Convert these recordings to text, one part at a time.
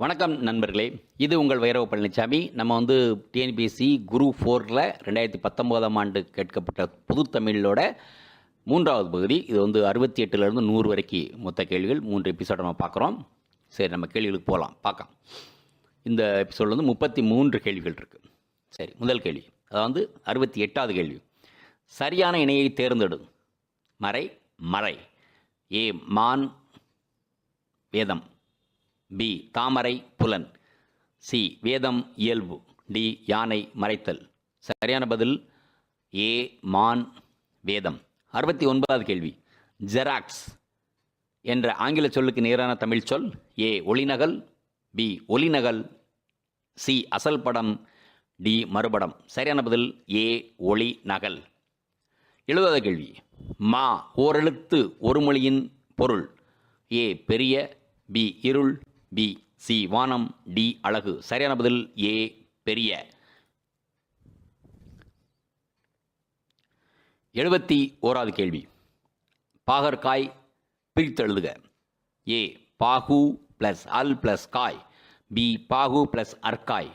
வணக்கம் நண்பர்களே. இது உங்கள் வைரவ பழனிசாமி நம்ம வந்து டிஎன்பிஎஸ்சி குரு ஃபோரில் ரெண்டாயிரத்தி பத்தொம்போதாம் ஆண்டு கேட்கப்பட்ட புதுத்தமிழோட தமிழோட மூன்றாவது பகுதி. இது வந்து அறுபத்தி எட்டுலேருந்து நூறு வரைக்கும் மொத்த கேள்விகள். மூன்று எபிசோட நம்ம பார்க்குறோம். சரி நம்ம கேள்விகளுக்கு போகலாம். பார்க்கலாம். இந்த எபிசோடில் வந்து முப்பத்தி மூன்று கேள்விகள் இருக்குது சரி முதல் கேள்வி. அதாவது அறுபத்தி எட்டாவது கேள்வி. சரியான இணையை தேர்ந்தெடு. மறை மறை. ஏ மான் வேதம். பி தாமரை புலன். சி வேதம் இயல்பு. டி யானை மறைத்தல். சரியான பதில் ஏ மான் வேதம். அறுபத்தி ஒன்பதாவது கேள்வி. ஜெராக்ஸ் என்ற ஆங்கில சொல்லுக்கு நேரான தமிழ் சொல் ஏ ஒளிநகல் பி ஒளிநகல் சி அசல் படம் டி மறுபடம். சரியான பதில் ஏ ஒளி நகல் எழுபதாவது கேள்வி. மா ஓரெழுத்து ஒரு மொழியின் பொருள். ஏ பெரிய பி இருள் பி சி வானம் டி அழகு. சரியான பதில் ஏ பெரிய. எழுபத்தி ஓராவது கேள்வி. பாகற்காய் பிரித்தெழுதுக ஏ பாகு ப்ளஸ் அல் ப்ளஸ் காய். பி பாகு ப்ளஸ் அர்காய்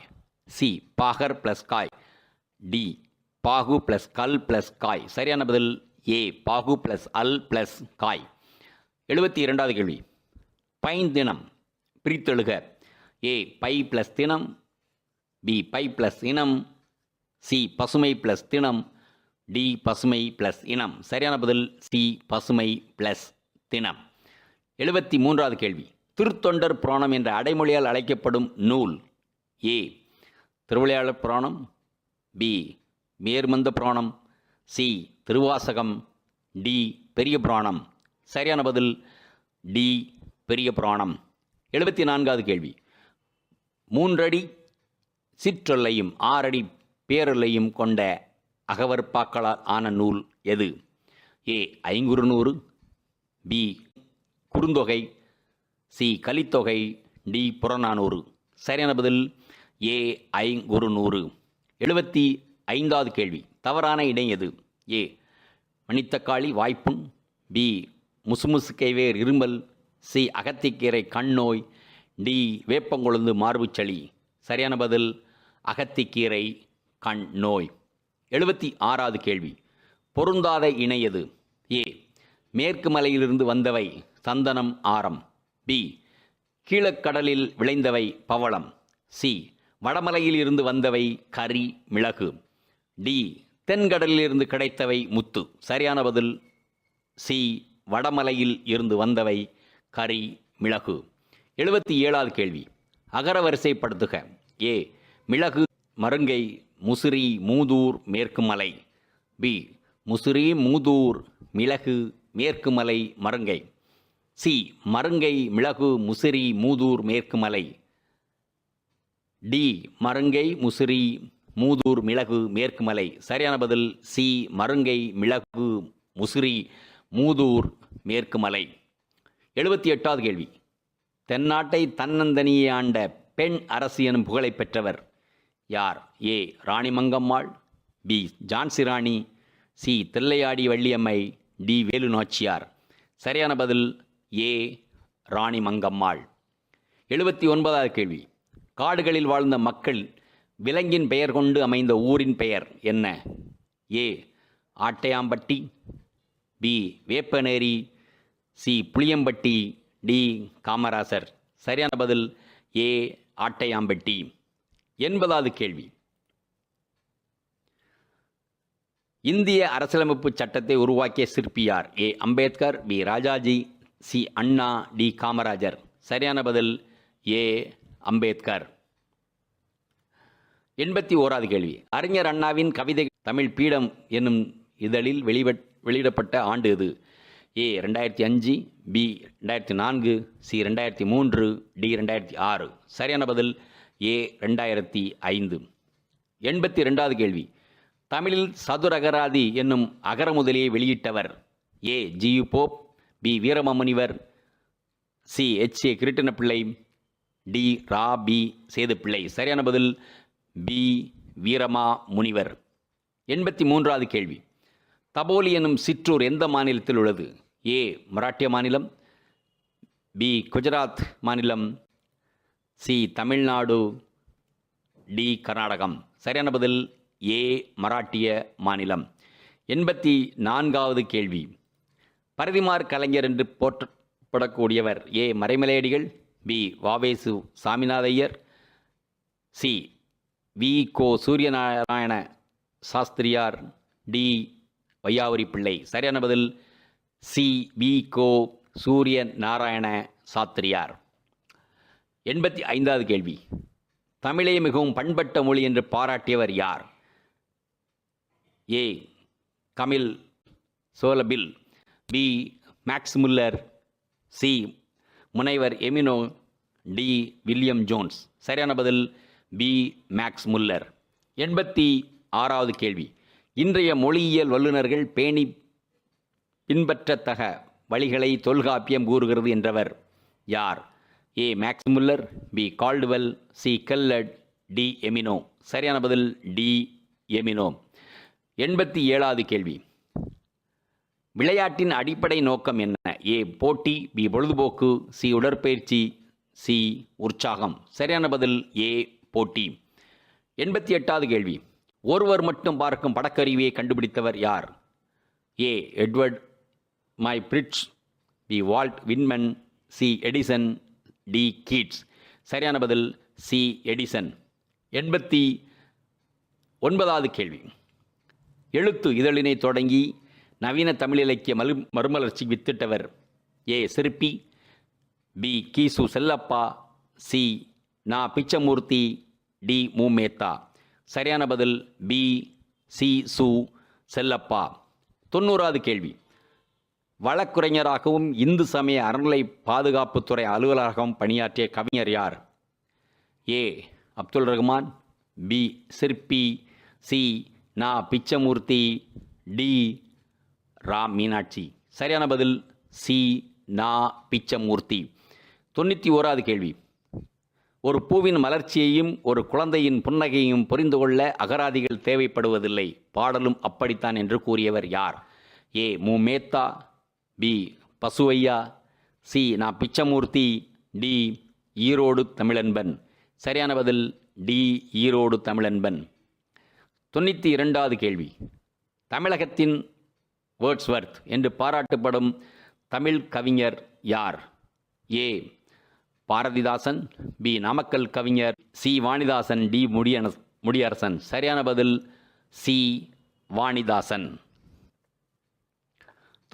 சி பாகர் ப்ளஸ் காய். டி பாகு ப்ளஸ் கல் ப்ளஸ் காய். சரியான பதில் ஏ பாகு ப்ளஸ் அல் ப்ளஸ் காய். எழுபத்தி இரண்டாவது கேள்வி. பைன் தினம் பிரித்தெழுக. ஏ பை ப்ளஸ் தினம் பி பை ப்ளஸ் இனம் சி பசுமை ப்ளஸ் தினம் டி பசுமை ப்ளஸ் இனம். சரியான பதில் சி பசுமை ப்ளஸ் தினம். எழுபத்தி மூன்றாவது கேள்வி. திருத்தொண்டர் புராணம் என்ற அடைமொழியால் அழைக்கப்படும் நூல் A Thiruvilaiyadal Puranam B Merumandara Puranam C Thiruvasagam D Periya Puranam. சரியான பதில் டி பெரிய புராணம். எழுபத்தி நான்காவது கேள்வி. மூன்றடி சிற்றொல்லையும் ஆறடி பேரொல்லையும் கொண்ட அகவற்பாக்களால் ஆன நூல் எது? A Ainkurunuru B Kurunthogai C Kalithogai D Purananuru. சரியான பதில் ஏ ஐங்குறுநூறு. எழுபத்தி ஐந்தாவது கேள்வி. தவறான இணை எது? ஏ மணித்தக்காளி வாய்ப்புண் பி முசுமுசுக்கைவேர் இருமல் சி அகத்திக்கீரை கண் நோய் டி வேப்பங்கொழுந்து மார்புச்சளி. சரியான பதில் அகத்திக்கீரை கண் நோய் எழுபத்தி ஆறாவது கேள்வி. பொருந்தாத இணையது ஏ மேற்கு மலையிலிருந்து வந்தவை சந்தனம் ஆரம். பி கீழக்கடலில் விளைந்தவை பவளம். சி வடமலையில் இருந்து வந்தவை கரி மிளகு. டி தென்கடலிலிருந்து கிடைத்தவை முத்து. சரியான பதில் சி வடமலையில் இருந்து வந்தவை கரி மிளகு. எழுபத்தி ஏழாவது கேள்வி. அகரவரிசைப்படுத்துக ஏ. மிளகு மருங்கை முசிறி மூதூர் மேற்கு மலை பி. முசிறி மூதூர் மிளகு மேற்கு மலை மருங்கை. சி. மருங்கை மிளகு முசிறி மூதூர் மேற்கு மலை டி. மருங்கை முசிறி மூதூர் மிளகு மேற்கு மலை சரியான பதில் சி. மருங்கை மிளகு முசிறி மூதூர் மேற்கு மலை எழுபத்தி எட்டாவது கேள்வி. தென்னாட்டை தன்னந்தனியே ஆண்ட பெண் அரசு எனும் புகழை பெற்றவர் யார்? A. Rani Mangammal B. Jhansi Rani C. Thillaiyadi Valliammai D. Velu Nachiyar. சரியான பதில் ஏ. ராணி மங்கம்மாள் எழுபத்தி ஒன்பதாவது கேள்வி. காடுகளில் வாழ்ந்த மக்கள் விலங்கின் பெயர் கொண்டு அமைந்த ஊரின் பெயர் என்ன? A. Attayampatti B. Veppaneri C. Puliyampatti D. Kamarasar. சரியான பதில் ஏ. ஆட்டையாம்பட்டி. எண்பதாவது கேள்வி. இந்திய அரசியலமைப்பு சட்டத்தை உருவாக்கிய சிற்பியார் A. Ambedkar B. Rajaji C. Anna D. Kamarajar. சரியான பதில் ஏ. அம்பேத்கர். எண்பத்தி ஓராவது கேள்வி. அறிஞர் அண்ணாவின் கவிதை தமிழ் பீடம் என்னும் இதழில் வெளிவட் வெளியிடப்பட்ட ஆண்டு இது ஏ ரெண்டாயிரத்தி அஞ்சு பி ரெண்டாயிரத்தி நான்கு சி ரெண்டாயிரத்தி மூன்று டி ரெண்டாயிரத்தி ஆறு. சரியான பதில் ஏ ரெண்டாயிரத்தி ஐந்து. எண்பத்தி ரெண்டாவது கேள்வி. தமிழில் சதுரகராதி என்னும் அகர முதலியை வெளியிட்டவர் A G U Pope B Veeramamunivar C H A Krishnapillai D Ra P Sethupillai. சரியான பதில் பி வீரமா முனிவர் எண்பத்தி மூன்றாவது கேள்வி. தபோலி எனும் சிற்றூர் எந்த மாநிலத்தில் உள்ளது? ஏ மராட்டிய மாநிலம் பி குஜராத் மாநிலம் சி தமிழ்நாடு டி கர்நாடகம். சரியான பதில் ஏ மராட்டிய மாநிலம். எண்பத்தி நான்காவது கேள்வி. பரதிமார் கலைஞர் என்று போற்றப்படக்கூடியவர் A Maraimalai Adigal B Va Ve Su Saminathaiyar C V Ko Suryanarayana Sastriyar D Vaiyapuri Pillai. சரியான பதில் சி. வி. கோ. சூரிய நாராயண சாத்திரியார். எண்பத்தி ஐந்தாவது கேள்வி. தமிழை மிகவும் பண்பட்ட மொழி என்று பாராட்டியவர் யார்? A. Kamil Zvelebil. B. Max Muller C. முனைவர் எமினோ. டி. William Jones. சரியான பதில் பி. மேக்ஸ் முல்லர் எண்பத்தி ஆறாவது கேள்வி. இன்றைய மொழியியல் வல்லுநர்கள் பேணி பின்பற்றத்தக வழிகளை தொல்காப்பியம் கூறுகிறது என்றவர் யார்? A. Max Muller B. Caldwell C. கல்லட் D. Emeneau. சரியான பதில் டி. எமினோ. எண்பத்தி ஏழாவது கேள்வி. விளையாட்டின் அடிப்படை நோக்கம் என்ன? ஏ. போட்டி பி. பொழுதுபோக்கு சி. உடற்பயிற்சி சி. உற்சாகம். சரியான பதில் ஏ. போட்டி. எண்பத்தி எட்டாவது கேள்வி. ஒருவர் மட்டும் பார்க்கும் படக்கருவியை கண்டுபிடித்தவர் யார்? A. Edward Muybridge B Walt Whitman C Edison D Keats சரியான பதில் சி எடிசன் எண்பத்தி ஒன்பதாவது கேள்வி. எழுத்து இதழினை தொடங்கி நவீன தமிழ் இலக்கிய மறு மறுமலர்ச்சி வித்திட்டவர் ஏ. சிற்பி பி. கீசு செல்லப்பா சி நா. பிச்சமூர்த்தி டி மூமேத்தா. சரியான பதில் பி சி. சு. செல்லப்பா. தொண்ணூறாவது கேள்வி. வழக்குரைஞராகவும் இந்து சமய அறநிலை பாதுகாப்புத்துறை அலுவலராகவும் பணியாற்றிய கவிஞர் யார்? A. Abdul Rahman B. Sirpi C. Na. Pichamurthy D. Ram Meenakshi. சரியான பதில் சி. நா. பிச்சமூர்த்தி. தொண்ணூற்றி ஓராது கேள்வி. ஒரு பூவின் மலர்ச்சியையும் ஒரு குழந்தையின் புன்னகையையும் புரிந்து கொள்ள அகராதிகள் தேவைப்படுவதில்லை. பாடலும் அப்படித்தான் என்று கூறியவர் யார்? A. Mu. Metha B. Pasuvaiya. C. Na Pichamurthy. D. Erode Tamilanban. சரியான பதில் டி. ஈரோடு தமிழன்பன். தொண்ணூற்றி இரண்டாவது கேள்வி. தமிழகத்தின் வேர்ட்ஸ்வர்த் என்று பாராட்டப்படும் தமிழ் கவிஞர் யார்? ஏ. பாரதிதாசன். பி. நாமக்கல் கவிஞர். சி. வாணிதாசன். டி. முடியன முடியரசன். சரியான பதில் சி. வாணிதாசன்.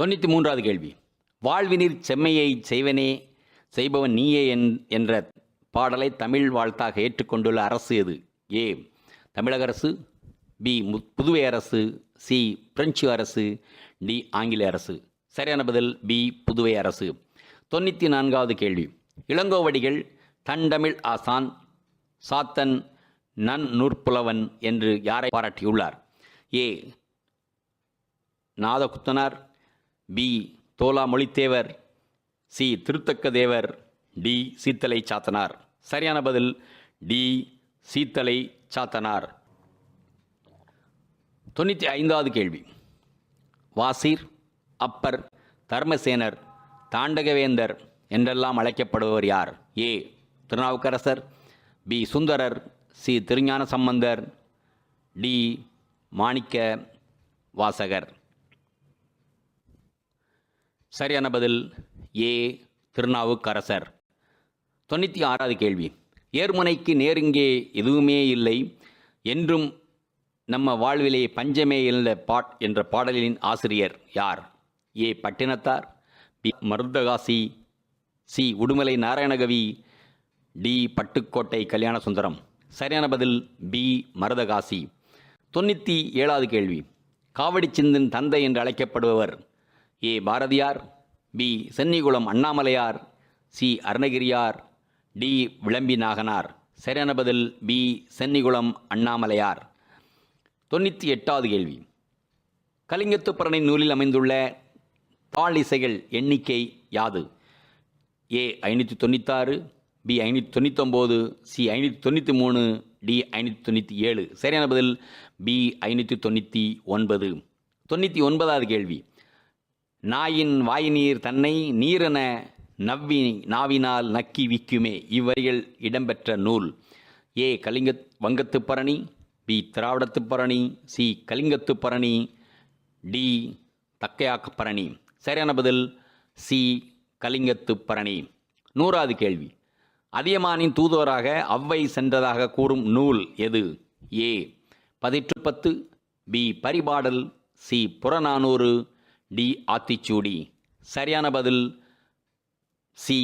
தொண்ணூற்றி மூன்றாவது கேள்வி. வாழ்வினில் செம்மையை செய்வனே செய்பவன் நீயே என்- என்ற பாடலை தமிழ் வாழ்த்தாக ஏற்றுக்கொண்டுள்ள அரசு எது? ஏ. தமிழக அரசு பி. புதுவை அரசு சி. பிரெஞ்சு அரசு டி. ஆங்கில அரசு. சரியான பதில் பி. புதுவை அரசு. தொண்ணூற்றி நான்காவது கேள்வி. இளங்கோவடிகள் தண்டமிழ் ஆசான் சாத்தன் நன் நூற்புலவன் என்று யாரை பாராட்டியுள்ளார்? A. Nathakuthanar B. Tholamozhithevar C. Thiruthakka Thevar D. Seethalai Sathanar. சரியான பதில் டி. சீத்தலை சாத்தனார். தொண்ணூற்றி ஐந்தாவது கேள்வி. வாசீர் அப்பர் தர்மசேனர் தாண்டகவேந்தர் என்றெல்லாம் அழைக்கப்படுபவர் யார்? A. Thirunavukkarasar B. Sundarar C. Thirugnanasambandar D. Manikkavasagar சரியான பதில் ஏ திருநாவுக்கரசர். தொண்ணூற்றி ஆறாவது கேள்வி. ஏர்முனைக்கு நேருங்கே எதுவுமே இல்லை என்றும் நம்ம வாழ்விலே பஞ்சமே இல்லை பாட் என்ற பாடலின் ஆசிரியர் யார்? A Pattinathar B Marudhakasi C Udumalai Narayanakavi D Pattukkottai Kalyanasundaram. சரியான பதில் பி மருதகாசி. தொண்ணூற்றி ஏழாவது கேள்வி. காவடி சிந்தின் தந்தை என்று அழைக்கப்படுபவர் A Bharathiyar B Chennikulam Annamalaiyar C Arunagiriyar D Vilambi Naganar. சரியான பதில் பி சென்னிகுளம் அண்ணாமலையார். தொண்ணூற்றி எட்டாவது கேள்வி. கலிங்கத்துப்பரணை நூலில் அமைந்துள்ள தாளிசைகள் எண்ணிக்கை யாது? ஏ ஐநூற்றி தொண்ணூத்தாறு பி ஐநூற்றி தொண்ணூத்தொம்போது சி ஐநூற்றி தொண்ணூற்றி மூணு டி ஐநூற்றி தொண்ணூற்றி ஏழு. சரியான பதில் பி ஐநூற்றி தொண்ணூற்றி ஒன்பது. தொண்ணூற்றி ஒன்பதாவது கேள்வி. நாயின் வாய்நீர் தன்னை நீரென நவ்வி நாவினால் நக்கி விக்குமே. இவ்வரிகள் இடம்பெற்ற நூல். A. Kalinga Vangathupparani B. Dravidathupparani C. Kalingathupparani D. Thakkayagapparani. சரியான பதில் சி. கலிங்கத்துப்பரணி நூறாவது கேள்வி. அதியமானின் தூதுவராக அவ்வை சென்றதாக கூறும் நூல் எது? A. Pathitrupathu B. Paripadal. C. Purananuru. D Aathichoodi. சரியான பதில் சி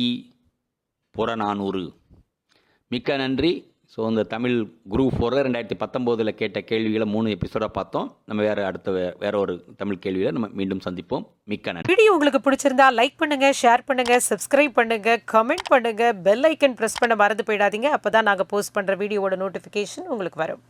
புறநானூறு. மிக்க நன்றி. ஸோ இந்த தமிழ் குரூப் ஃபோரில் ரெண்டாயிரத்தி பத்தொம்போதில் கேட்ட கேள்விகளை மூணு எபிசோடாக பார்த்தோம். நம்ம வேறு அடுத்த வே வேற ஒரு தமிழ் கேள்வியில் நம்ம மீண்டும் சந்திப்போம். மிக்க நன்றி. வீடியோ உங்களுக்கு பிடிச்சிருந்தா லைக் பண்ணுங்கள் ஷேர் பண்ணுங்கள் சப்ஸ்கிரைப் பண்ணுங்கள் கமெண்ட் பண்ணுங்கள் பெல் ஐக்கன் ப்ரெஸ் பண்ண மறந்து போயிடாதீங்க. அப்போ தான் நாங்கள் போஸ்ட் பண்ணுற வீடியோவோட நோட்டிஃபிகேஷன் உங்களுக்கு வரும்.